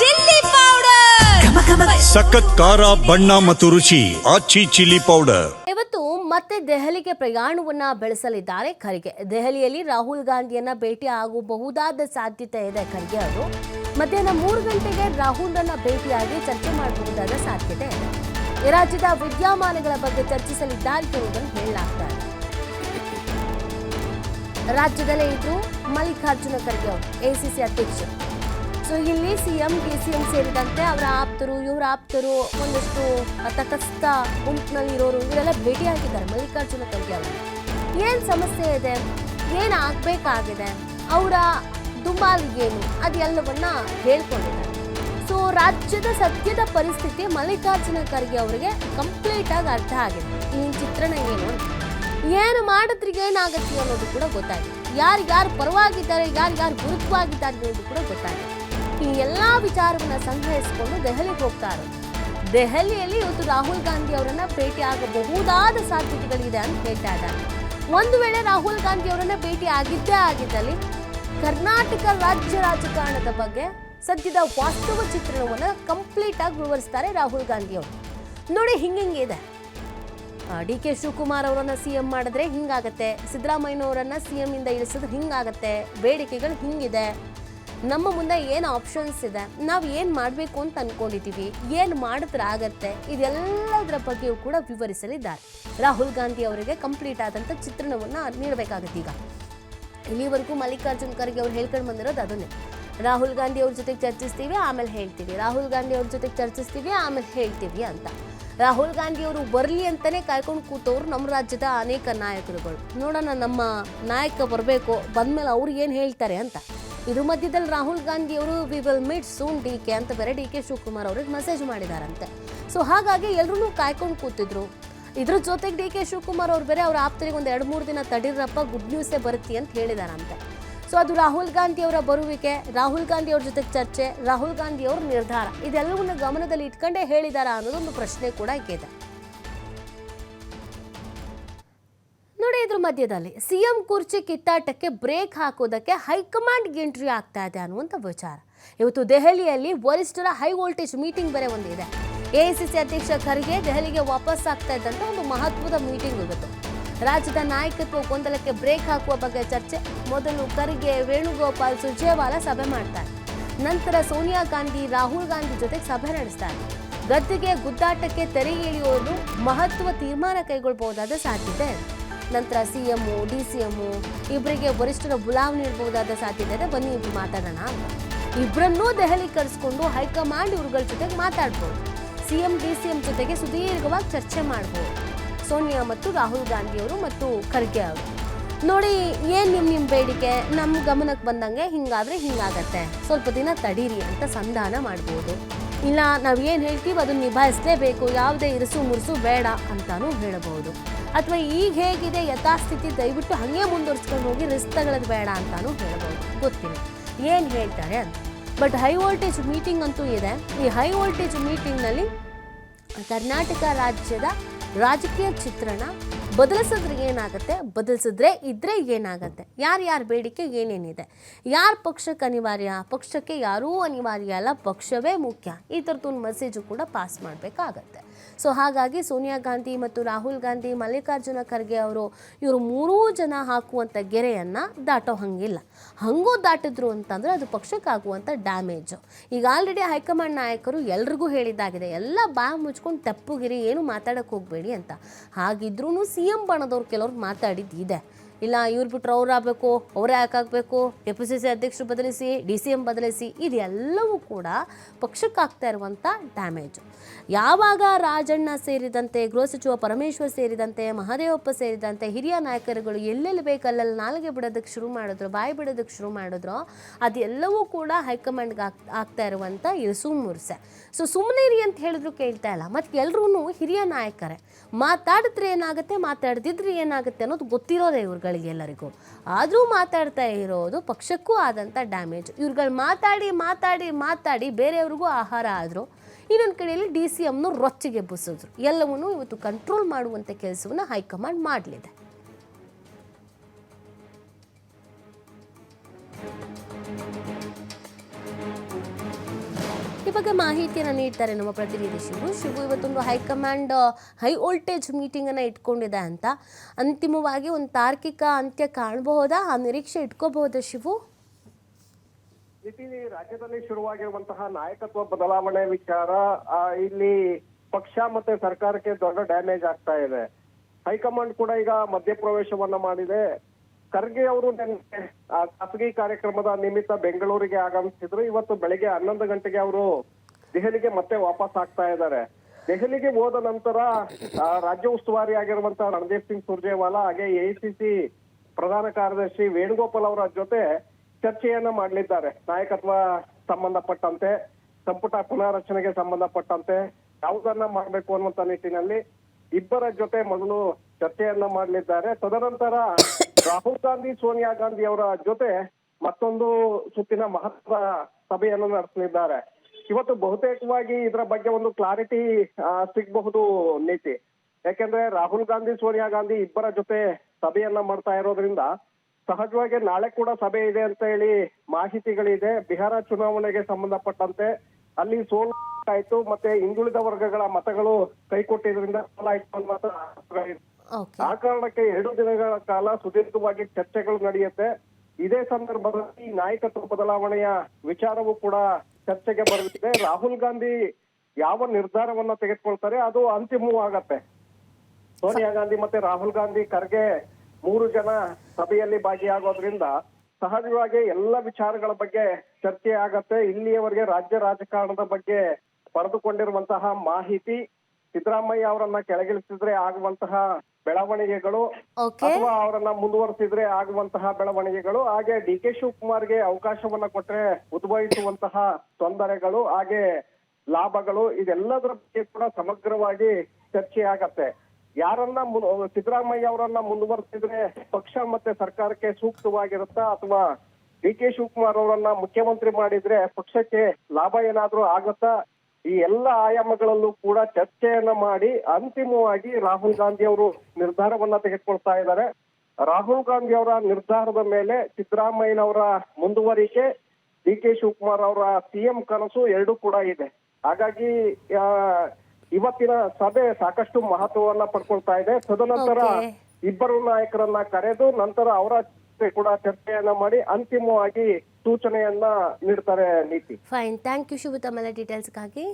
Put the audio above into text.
Chilli powder. ಸಖತ್ ಖಾರ ಬಣ್ಣ ಮತ್ತು ರುಚಿ ಆಚಿ ಚಿಲ್ಲಿ ಪೌಡರ್. ಇವತ್ತು ಮತ್ತೆ ದೆಹಲಿಗೆ ಪ್ರಯಾಣವನ್ನ ಬೆಳೆಸಲಿದ್ದಾರೆ ಖರ್ಗೆ. ದೆಹಲಿಯಲ್ಲಿ ರಾಹುಲ್ ಗಾಂಧಿಯನ್ನ ಭೇಟಿ ಆಗಬಹುದಾದ ಸಾಧ್ಯತೆ ಇದೆ ಖರ್ಗೆ ಅವರು. ಮಧ್ಯಾಹ್ನ ಮೂರು ಗಂಟೆಗೆ ರಾಹುಲ್ರನ್ನ ಭೇಟಿಯಾಗಿ ಚರ್ಚೆ ಮಾಡಬಹುದಾದ ಸಾಧ್ಯತೆ ಇದೆ. ಈ ರಾಜ್ಯದ ವಿದ್ಯಮಾನಗಳ ಬಗ್ಗೆ ಚರ್ಚಿಸಲಿದ್ದಾರೆ ಎಂಬುದನ್ನು ಹೇಳಲಾಗ್ತಾ ಇದೆ ರಾಜ್ಯದಲ್ಲೇ ಇದ್ದು ಮಲ್ಲಿಕಾರ್ಜುನ ಖರ್ಗೆ ಅವರು ಎಸಿಸಿ ಅಧ್ಯಕ್ಷರು. ಸೊ ಇಲ್ಲಿ C M K C M ಸೇರಿದಂತೆ ಅವರ ಆಪ್ತರು, ಇವರ ಆಪ್ತರು ಒಂದಷ್ಟು ತಟಸ್ಥ ಗುಂಪಿನಲ್ಲಿ ಇರೋರು ಇವರೆಲ್ಲ ಭೇಟಿಯಾಗಿದ್ದಾರೆ ಮಲ್ಲಿಕಾರ್ಜುನ ಖರ್ಗೆ ಅವರು. ಏನು ಸಮಸ್ಯೆ ಇದೆ? ಏನು ಆಗಬೇಕಾಗಿದೆ? ಅವರ ದುಂಬಾಲು ಏನು? ಅದೆಲ್ಲವನ್ನ ಹೇಳ್ಕೊಂಡಿದ್ದಾರೆ. ಸೊ ರಾಜ್ಯದ ಸದ್ಯದ ಪರಿಸ್ಥಿತಿ ಮಲ್ಲಿಕಾರ್ಜುನ ಖರ್ಗೆ ಅವರಿಗೆ ಕಂಪ್ಲೀಟ್ ಆಗಿ ಅರ್ಥ ಆಗಿದೆ. ಈ ಚಿತ್ರಣ ಏನು ಏನು ಮಾಡಿದ್ರೆ ಏನಾಗುತ್ತೆ ಅನ್ನೋದು ಕೂಡ ಗೊತ್ತಾಗಿದೆ. ಯಾರು ಯಾರು ಪರವಾಗಿದ್ದಾರೆ ಯಾರು ಯಾರು ವಿರುದ್ಧವಾಗಿದ್ದಾರೆ ಅನ್ನೋದು ಕೂಡ ಗೊತ್ತಾಗಿದೆ. ಈ ಎಲ್ಲ ವಿಚಾರವನ್ನು ಸಂಗ್ರಹಿಸಿಕೊಂಡು ದೆಹಲಿಗೆ ಹೋಗ್ತಾರೆ. ದೆಹಲಿಯಲ್ಲಿ ಇವತ್ತು ರಾಹುಲ್ ಗಾಂಧಿ ಅವರನ್ನ ಭೇಟಿ ಆಗಬಹುದಾದ ಸಾಧ್ಯತೆಗಳಿದೆ ಅಂತ ಹೇಳ್ತಾ ಇದ್ದಾರೆ. ಒಂದು ವೇಳೆ ರಾಹುಲ್ ಗಾಂಧಿ ಅವರನ್ನ ಭೇಟಿ ಆಗಿದ್ದೇ ಆಗಿದ್ದಲ್ಲಿ ಕರ್ನಾಟಕ ರಾಜ್ಯ ರಾಜಕಾರಣದ ಬಗ್ಗೆ ಸದ್ಯದ ವಾಸ್ತವ ಚಿತ್ರಣವನ್ನು ಕಂಪ್ಲೀಟ್ ಆಗಿ ವಿವರಿಸ್ತಾರೆ ರಾಹುಲ್ ಗಾಂಧಿ ಅವರು. ನೋಡಿ ಹಿಂಗೆ ಇದೆ. ಡಿ ಕೆ ಶಿವಕುಮಾರ್ ಅವರನ್ನ ಸಿ ಎಂ ಮಾಡಿದ್ರೆ ಹಿಂಗಾಗತ್ತೆ. ಸಿದ್ದರಾಮಯ್ಯನವರನ್ನ ಸಿ ಎಂ ಇಂದ ಇಳಿಸಿದ್ರೆ ಹಿಂಗಾಗತ್ತೆ. ಬೇಡಿಕೆಗಳು ಹಿಂಗಿದೆ. ನಮ್ಮ ಮುಂದೆ ಏನು ಆಪ್ಷನ್ಸ್ ಇದೆ? ನಾವು ಏನು ಮಾಡಬೇಕು ಅಂತ ಅನ್ಕೊಂಡಿದ್ದೀವಿ ಏನು ಮಾಡಿದ್ರೆ ಆಗತ್ತೆ? ಇದೆಲ್ಲದರ ಬಗ್ಗೆಯೂ ಕೂಡ ವಿವರಿಸಲಿದ್ದಾರೆ. ರಾಹುಲ್ ಗಾಂಧಿ ಅವರಿಗೆ ಕಂಪ್ಲೀಟ್ ಆದಂಥ ಚಿತ್ರಣವನ್ನು ನೀಡಬೇಕಾಗತ್ತೆ ಈಗ. ಇಲ್ಲಿವರೆಗೂ ಮಲ್ಲಿಕಾರ್ಜುನ್ ಖರ್ಗೆ ಅವ್ರು ಹೇಳ್ಕೊಂಡು ಬಂದಿರೋದು ಅದನ್ನೇ. ರಾಹುಲ್ ಗಾಂಧಿ ಅವ್ರ ಜೊತೆಗೆ ಚರ್ಚಿಸ್ತೀವಿ, ಆಮೇಲೆ ಹೇಳ್ತೀವಿ. ರಾಹುಲ್ ಗಾಂಧಿ ಅವ್ರ ಜೊತೆಗೆ ಚರ್ಚಿಸ್ತೀವಿ, ಆಮೇಲೆ ಹೇಳ್ತೀವಿ ಅಂತ. ರಾಹುಲ್ ಗಾಂಧಿ ಅವರು ಬರಲಿ ಅಂತಲೇ ಕಾಯ್ಕೊಂಡು ಕೂತವ್ರು ನಮ್ಮ ರಾಜ್ಯದ ಅನೇಕ ನಾಯಕರುಗಳು. ನೋಡೋಣ ನಮ್ಮ ನಾಯಕ ಬರಬೇಕು, ಬಂದಮೇಲೆ ಅವ್ರು ಏನು ಹೇಳ್ತಾರೆ ಅಂತ. ಇದ್ರ ಮಧ್ಯದಲ್ಲಿ ರಾಹುಲ್ ಗಾಂಧಿ ಅವರು we will meet soon D K ಅಂತ ಬೇರೆ ಡಿ ಕೆ ಶಿವಕುಮಾರ್ ಅವ್ರಿಗೆ ಮೆಸೇಜ್ ಮಾಡಿದಾರಂತೆ. ಸೊ ಹಾಗಾಗಿ ಎಲ್ಲರೂ ಕಾಯ್ಕೊಂಡು ಕೂತಿದ್ರು. ಇದ್ರ ಜೊತೆಗೆ ಡಿ ಕೆ ಶಿವಕುಮಾರ್ ಅವ್ರು ಬೇರೆ ಅವ್ರ ಆಪ್ತರಿಗೆ ಒಂದು ಎರಡು ಮೂರು ದಿನ ತಡೀರಪ್ಪ ಗುಡ್ ನ್ಯೂಸೇ ಬರುತ್ತೆ ಅಂತ ಹೇಳಿದಾರಂತೆ. ಸೊ ಅದು ರಾಹುಲ್ ಗಾಂಧಿ ಅವರ ಬರುವಿಕೆ, ರಾಹುಲ್ ಗಾಂಧಿ ಅವ್ರ ಜೊತೆ ಚರ್ಚೆ, ರಾಹುಲ್ ಗಾಂಧಿ ಅವ್ರ ನಿರ್ಧಾರ, ಇದೆಲ್ಲವನ್ನ ಗಮನದಲ್ಲಿ ಇಟ್ಕೊಂಡೇ ಹೇಳಿದಾರ ಅನ್ನೋದೊಂದು ಪ್ರಶ್ನೆ ಕೂಡ ಇದೆ. ಮಧ್ಯದಲ್ಲಿ ಸಿಎಂ ಕುರ್ಚಿ ಕಿತ್ತಾಟಕ್ಕೆ ಬ್ರೇಕ್ ಹಾಕೋದಕ್ಕೆ ಹೈಕಮಾಂಡ್ ಎಂಟ್ರಿ ಆಗ್ತಾ ಇದೆ ಅನ್ನುವಂಥ ವಿಚಾರ. ಇವತ್ತು ದೆಹಲಿಯಲ್ಲಿ ವರಿಷ್ಠರ ಹೈ ವೋಲ್ಟೇಜ್ ಮೀಟಿಂಗ್ ಬೇರೆ ಒಂದಿದೆ ಎಐಸಿಸಿ ಅಧ್ಯಕ್ಷ ಖರ್ಗೆ ದೆಹಲಿಗೆ ವಾಪಸ್ ಆಗ್ತಾ ಇದ್ದಂತ ಒಂದು ಮಹತ್ವದ ಮೀಟಿಂಗ್ ಇವತ್ತು ರಾಜ್ಯದ ನಾಯಕತ್ವ ಗೊಂದಲಕ್ಕೆ ಬ್ರೇಕ್ ಹಾಕುವ ಬಗ್ಗೆ ಚರ್ಚೆ. ಮೊದಲು ಖರ್ಗೆ ವೇಣುಗೋಪಾಲ್ ಸುರ್ಜೇವಾಲಾ ಸಭೆ ಮಾಡ್ತಾರೆ. ನಂತರ ಸೋನಿಯಾ ಗಾಂಧಿ, ರಾಹುಲ್ ಗಾಂಧಿ ಜೊತೆಗೆ ಸಭೆ ನಡೆಸ್ತಾರೆ. ಗದ್ದಿಗೆ ಗುದ್ದಾಟಕ್ಕೆ ತೆರೆ ಇಳಿಯೋದು ಮಹತ್ವ ತೀರ್ಮಾನ ಕೈಗೊಳ್ಳಬಹುದಾದ ಸಾಧ್ಯತೆ ಇದೆ C CM D C M ಇಬ್ಬರಿಗೆ ವರಿಷ್ಠರ ಬುಲಾವ್ ನೀಡಬಹುದಾದ ಸಾಧ್ಯತೆ ಇದೆ. ಬನ್ನಿ ಇಬ್ಬರು ಮಾತಾಡೋಣ. ಇಬ್ಬರನ್ನೂ ದೆಹಲಿ ಕರೆಸ್ಕೊಂಡು ಹೈಕಮಾಂಡ್ ಇವ್ರುಗಳ ಜೊತೆಗೆ ಮಾತಾಡ್ಬೋದು. C M, D C M ಜೊತೆಗೆ ಸುದೀರ್ಘವಾಗಿ ಚರ್ಚೆ ಮಾಡ್ಬೋದು. ಸೋನಿಯಾ ಮತ್ತು ರಾಹುಲ್ ಗಾಂಧಿ ಅವರು ಮತ್ತು ಖರ್ಗೆ ಅವರು. ನೋಡಿ, ಏನು ನಿಮ್ಮ ನಿಮ್ಮ ಬೇಡಿಕೆ? ನಮ್ಮ ಗಮನಕ್ಕೆ ಬಂದಂಗೆ ಹಿಂಗಾದ್ರೆ ಹಿಂಗಾಗತ್ತೆ. ಸ್ವಲ್ಪ ದಿನ ತಡೀರಿ ಅಂತ ಸಂಧಾನ ಮಾಡ್ಬೋದು. ಇಲ್ಲ, ನಾವು ಏನು ಹೇಳ್ತೀವಿ ಅದನ್ನು ನಿಭಾಯಿಸಲೇಬೇಕು. ಯಾವುದೇ ಇರಿಸು ಮುರಿಸು ಬೇಡ ಅಂತಲೂ ಹೇಳಬಹುದು. ಅಥವಾ ಈಗ ಹೇಗಿದೆ ಯಥಾಸ್ಥಿತಿ ದಯವಿಟ್ಟು ಹಾಗೆ ಮುಂದುವರ್ಸ್ಕೊಂಡು ಹೋಗಿ ರಿಸ್ಕ್ ತಗೊಳ್ಳೋದು ಬೇಡ ಅಂತಾನೂ ಹೇಳ್ಬೋದು. ಗೊತ್ತಿಲ್ಲ. ಏನು ಹೇಳ್ತಾರೆ ಅಂತ. ಬಟ್ ಹೈ ವೋಲ್ಟೇಜ್ ಮೀಟಿಂಗ್ ಅಂತೂ ಇದೆ. ಈ ಹೈ ವೋಲ್ಟೇಜ್ ಮೀಟಿಂಗ್ನಲ್ಲಿ ಕರ್ನಾಟಕ ರಾಜ್ಯದ ರಾಜಕೀಯ ಚಿತ್ರಣ ಬದಲಿಸಿದ್ರೆ ಏನಾಗುತ್ತೆ? ಬದಲಿಸಿದ್ರೆ ಇದ್ರೆ ಏನಾಗುತ್ತೆ? ಯಾರ್ಯಾರ ಬೇಡಿಕೆ ಏನೇನಿದೆ? ಯಾರ ಪಕ್ಷಕ್ಕೆ ಅನಿವಾರ್ಯ? ಪಕ್ಷಕ್ಕೆ ಯಾರೂ ಅನಿವಾರ್ಯ ಅಲ್ಲ. ಪಕ್ಷವೇ ಮುಖ್ಯ. ಈ ಥರದ್ದೊಂದು ಮೆಸೇಜು ಕೂಡ ಪಾಸ್ ಮಾಡಬೇಕಾಗತ್ತೆ. ಸೊ ಹಾಗಾಗಿ ಸೋನಿಯಾ ಗಾಂಧಿ ಮತ್ತು ರಾಹುಲ್ ಗಾಂಧಿ, ಮಲ್ಲಿಕಾರ್ಜುನ ಖರ್ಗೆ ಅವರು ಇವರು ಮೂರೂ ಜನ ಹಾಕುವಂಥ ಗೆರೆಯನ್ನು ದಾಟೋ ಹಂಗಿಲ್ಲ. ಹಂಗೂ ದಾಟಿದ್ರು ಅಂತಂದರೆ ಅದು ಪಕ್ಷಕ್ಕಾಗುವಂಥ ಡ್ಯಾಮೇಜು. ಈಗ ಆಲ್ರೆಡಿ ಹೈಕಮಾಂಡ್ ನಾಯಕರು ಎಲ್ರಿಗೂ ಹೇಳಿದ್ದಾಗಿದೆ, ಎಲ್ಲ ಬಾ ಮುಚ್ಕೊಂಡು ತಪ್ಪುಗಿರಿ, ಏನು ಮಾತಾಡೋಕ್ಕೆ ಹೋಗಬೇಡಿ ಅಂತ. ಹಾಗಿದ್ರೂ ಸಿ ಎಂ ಬಣದವ್ರು ಕೆಲವ್ರು ಮಾತಾಡಿದ್ದಿದೆ. ಇಲ್ಲ, ಇವ್ರು ಬಿಟ್ಟರು ಅವ್ರು ಆಗಬೇಕು, ಅವರೇ ಯಾಕಾಗಬೇಕು ಕೆ ಪಿ ಸಿ ಸಿ ಅಧ್ಯಕ್ಷರು ಬದಲಿಸಿ, ಡಿ ಸಿ ಎಂ ಬದಲಿಸಿ ಇದೆಲ್ಲವೂ ಕೂಡ ಪಕ್ಷಕ್ಕಾಗ್ತಾ ಇರುವಂಥ ಡ್ಯಾಮೇಜು ಯಾವಾಗ ರಾಜಣ್ಣ ಸೇರಿದಂತೆ, ಗೃಹ ಸಚಿವ ಪರಮೇಶ್ವರ್ ಸೇರಿದಂತೆ, ಮಹದೇವಪ್ಪ ಸೇರಿದಂತೆ ಹಿರಿಯ ನಾಯಕರುಗಳು ಎಲ್ಲೆಲ್ಲಿ ಬೇಕಲ್ಲೆಲ್ಲ ನಾಲಿಗೆ ಬಿಡೋದಕ್ಕೆ ಶುರು ಮಾಡಿದ್ರು, ಬಾಯಿ ಬಿಡೋದಕ್ಕೆ ಶುರು ಮಾಡಿದ್ರು, ಅದೆಲ್ಲವೂ ಕೂಡ ಹೈಕಮಾಂಡ್ಗೆ ಆಗ್, ಆಗ್ತಾ ಇರುವಂಥ ಇರಿಸು ಮುರ್ಸೆ. ಸೊ ಸುಮ್ಮನೆ ಇರಿ ಅಂತ ಹೇಳಿದ್ರು ಕೇಳ್ತಾ ಇಲ್ಲ. ಮತ್ತು ಎಲ್ಲರೂ ಹಿರಿಯ ನಾಯಕರೇ, ಮಾತಾಡಿದ್ರೆ ಏನಾಗುತ್ತೆ, ಮಾತಾಡ್ದಿದ್ರೆ ಏನಾಗುತ್ತೆ ಅನ್ನೋದು ಗೊತ್ತಿರೋದೇ ಇವ್ರುಗಳಿಗೆ ಎಲ್ಲರಿಗೂ. ಆದರೂ ಮಾತಾಡ್ತಾ ಇರೋದು ಪಕ್ಷಕ್ಕೂ ಆದಂಥ ಡ್ಯಾಮೇಜ್ ಇವ್ರುಗಳು ಮಾತಾಡಿ ಮಾತಾಡಿ ಮಾತಾಡಿ ಬೇರೆಯವ್ರಿಗೂ ಆಹಾರ ಆದರೂ ಇನ್ನೊಂದು ಕಡೆಯಲ್ಲಿ ಡಿ ಸಿ ಎಮ್ನು ರೊಚ್ಚಿಗೆ ಬುಸಿದ್ರು. ಎಲ್ಲವನ್ನೂ ಇವತ್ತು ಕಂಟ್ರೋಲ್ ಮಾಡುವಂಥ ಕೆಲಸವನ್ನು ಹೈಕಮಾಂಡ್ ಮಾಡಲಿದೆ. ಬಗ್ಗೆ ಮಾಹಿತಿಯನ್ನು ನೀಡ್ತಾರೆ ನಮ್ಮ ಪ್ರತಿನಿಧಿ ಶಿವು. ಶಿವು ಇವತ್ತೊಂದು ಹೈಕಮಾಂಡ್ ಹೈ ವೋಲ್ಟೇಜ್ ಮೀಟಿಂಗನ್ನು ಇಟ್ಕೊಂಡಿದೆ ಅಂತ. ಅಂತಿಮವಾಗಿ ಒಂದು ತಾರ್ಕಿಕ ಅಂತ್ಯ ಕಾಣಬಹುದಾ? ಆ ನಿರೀಕ್ಷೆ ಇಟ್ಕೋಬಹುದಾ ಶಿವು? ರಾಜ್ಯದಲ್ಲಿ ಶುರುವಾಗಿರುವಂತಹ ನಾಯಕತ್ವ ಬದಲಾವಣೆ ವಿಚಾರ ಇಲ್ಲಿ ಪಕ್ಷ ಮತ್ತೆ ಸರ್ಕಾರಕ್ಕೆ ದೊಡ್ಡ ಡ್ಯಾಮೇಜ್ ಆಗ್ತಾ ಇದೆ. ಹೈಕಮಾಂಡ್ ಕೂಡ ಈಗ ಮಧ್ಯಪ್ರವೇಶವನ್ನ ಮಾಡಿದೆ. ಖರ್ಗೆ ಅವರು ನಿನ್ನೆ ಖಾಸಗಿ ಕಾರ್ಯಕ್ರಮದ ನಿಮಿತ್ತ ಬೆಂಗಳೂರಿಗೆ ಆಗಮಿಸಿದ್ರು. ಇವತ್ತು ಬೆಳಿಗ್ಗೆ ಹನ್ನೊಂದು ಗಂಟೆಗೆ ಅವರು ದೆಹಲಿಗೆ ಮತ್ತೆ ವಾಪಸ್ ಆಗ್ತಾ ಇದ್ದಾರೆ. ದೆಹಲಿಗೆ ಹೋದ ನಂತರ ರಾಜ್ಯ ಉಸ್ತುವಾರಿ ಆಗಿರುವಂತಹ ರಣದೀಪ್ ಸಿಂಗ್ ಸುರ್ಜೇವಾಲಾ ಹಾಗೆ ಎಐಸಿಸಿ ಪ್ರಧಾನ ಕಾರ್ಯದರ್ಶಿ ವೇಣುಗೋಪಾಲ್ ಅವರ ಜೊತೆ ಚರ್ಚೆಯನ್ನ ಮಾಡಲಿದ್ದಾರೆ. ನಾಯಕತ್ವ ಸಂಬಂಧಪಟ್ಟಂತೆ, ಸಂಪುಟ ಪುನಾರಚನೆಗೆ ಸಂಬಂಧಪಟ್ಟಂತೆ ಯಾವುದನ್ನ ಮಾಡಬೇಕು ಅನ್ನುವಂತ ನಿಟ್ಟಿನಲ್ಲಿ ಇಬ್ಬರ ಜೊತೆ ಮೊದಲು ಚರ್ಚೆಯನ್ನ ಮಾಡಲಿದ್ದಾರೆ. ತದನಂತರ ರಾಹುಲ್ ಗಾಂಧಿ, ಸೋನಿಯಾ ಗಾಂಧಿ ಅವರ ಜೊತೆ ಮತ್ತೊಂದು ಸುತ್ತಿನ ಮಹತ್ವ ಸಭೆಯನ್ನು ನಡೆಸಲಿದ್ದಾರೆ. ಇವತ್ತು ಬಹುತೇಕವಾಗಿ ಇದರ ಬಗ್ಗೆ ಒಂದು ಕ್ಲಾರಿಟಿ ಸಿಗಬಹುದು ನೀತಿ. ಯಾಕೆಂದ್ರೆ ರಾಹುಲ್ ಗಾಂಧಿ, ಸೋನಿಯಾ ಗಾಂಧಿ ಇಬ್ಬರ ಜೊತೆ ಸಭೆಯನ್ನ ಮಾಡ್ತಾ ಇರೋದ್ರಿಂದ ಸಹಜವಾಗಿ ನಾಳೆ ಕೂಡ ಸಭೆ ಇದೆ ಅಂತ ಹೇಳಿ ಮಾಹಿತಿಗಳಿದೆ. ಬಿಹಾರ ಚುನಾವಣೆಗೆ ಸಂಬಂಧಪಟ್ಟಂತೆ ಅಲ್ಲಿ ಸೋಲು ಆಯ್ತು, ಮತ್ತೆ ಹಿಂದುಳಿದ ವರ್ಗಗಳ ಮತಗಳು ಕೈಕೊಟ್ಟಿದ್ರಿಂದ ಸೋಲಾಯ್ತು ಮಾತ್ರ ಆ ಕಾರಣಕ್ಕೆ ಎರಡು ದಿನಗಳ ಕಾಲ ಸುದೀರ್ಘವಾಗಿ ಚರ್ಚೆಗಳು ನಡೆಯುತ್ತೆ. ಇದೇ ಸಂದರ್ಭದಲ್ಲಿ ನಾಯಕತ್ವ ಬದಲಾವಣೆಯ ವಿಚಾರವೂ ಕೂಡ ಚರ್ಚೆಗೆ ಬರಲಿದೆ ರಾಹುಲ್ ಗಾಂಧಿ ಯಾವ ನಿರ್ಧಾರವನ್ನ ತೆಗೆದುಕೊಳ್ತಾರೆ ಅದು ಅಂತಿಮವಾಗತ್ತೆ. ಸೋನಿಯಾ ಗಾಂಧಿ ಮತ್ತೆ ರಾಹುಲ್ ಗಾಂಧಿ ಖರ್ಗೆ ಮೂರು ಜನ ಸಭೆಯಲ್ಲಿ ಭಾಗಿಯಾಗೋದ್ರಿಂದ ಸಹಜವಾಗಿ ಎಲ್ಲ ವಿಚಾರಗಳ ಬಗ್ಗೆ ಚರ್ಚೆ ಆಗತ್ತೆ. ಇಲ್ಲಿಯವರೆಗೆ ರಾಜ್ಯ ರಾಜಕಾರಣದ ಬಗ್ಗೆ ಪಡೆದುಕೊಂಡಿರುವಂತಹ ಮಾಹಿತಿ ಸಿದ್ದರಾಮಯ್ಯ ಅವರನ್ನ ಕೆಳಗಿಳಿಸಿದ್ರೆ ಆಗುವಂತಹ ಬೆಳವಣಿಗೆಗಳು ಅಥವಾ ಅವರನ್ನ ಮುಂದುವರೆಸಿದ್ರೆ ಆಗುವಂತಹ ಬೆಳವಣಿಗೆಗಳು ಹಾಗೆ ಡಿ ಕೆ ಶಿವಕುಮಾರ್ಗೆ ಅವಕಾಶವನ್ನ ಕೊಟ್ರೆ ಉದ್ಭವಿಸುವಂತಹ ತೊಂದರೆಗಳು ಹಾಗೆ ಲಾಭಗಳು ಇದೆಲ್ಲದರ ಬಗ್ಗೆ ಕೂಡ ಸಮಗ್ರವಾಗಿ ಚರ್ಚೆ ಆಗತ್ತೆ ಯಾರನ್ನ ಸಿದ್ದರಾಮಯ್ಯ ಅವರನ್ನ ಮುಂದುವರೆಸಿದ್ರೆ ಪಕ್ಷ ಮತ್ತೆ ಸರ್ಕಾರಕ್ಕೆ ಸೂಕ್ತವಾಗಿರುತ್ತಾ ಅಥವಾ ಡಿ ಕೆ ಶಿವಕುಮಾರ್ ಅವರನ್ನ ಮುಖ್ಯಮಂತ್ರಿ ಮಾಡಿದ್ರೆ ಪಕ್ಷಕ್ಕೆ ಲಾಭ ಏನಾದ್ರೂ ಆಗುತ್ತಾ? ಈ ಎಲ್ಲ ಆಯಾಮಗಳಲ್ಲೂ ಕೂಡ ಚರ್ಚೆಯನ್ನ ಮಾಡಿ ಅಂತಿಮವಾಗಿ ರಾಹುಲ್ ಗಾಂಧಿ ಅವರು ನಿರ್ಧಾರವನ್ನ ತೆಗೆದುಕೊಳ್ತಾ ಇದ್ದಾರೆ. ರಾಹುಲ್ ಗಾಂಧಿ ಅವರ ನಿರ್ಧಾರದ ಮೇಲೆ ಸಿದ್ದರಾಮಯ್ಯನವರ ಮುಂದುವರಿಕೆ ಡಿ ಕೆ ಶಿವಕುಮಾರ್ ಅವರ ಸಿಎಂ ಕನಸು ಎರಡೂ ಕೂಡ ಇದೆ. ಹಾಗಾಗಿ ಆ, ಇವತ್ತಿನ ಸಭೆ ಸಾಕಷ್ಟು ಮಹತ್ವವನ್ನ ಪಡ್ಕೊಳ್ತಾ ಇದೆ. ತದನಂತರ. ಇಬ್ಬರು ನಾಯಕರನ್ನ ಕರೆದು ನಂತರ ಅವರ ಕೂಡ ಚರ್ಚೆಯನ್ನ ಮಾಡಿ ಅಂತಿಮವಾಗಿ ಸೂಚನೆಯನ್ನ ನೀಡ್ತಾರೆ ನೀತಿ. ಫೈನ್ ಥ್ಯಾಂಕ್ ಯು ಶುಭ ತಮ್ಮ ಡೀಟೇಲ್ಸ್ಗಾಗಿ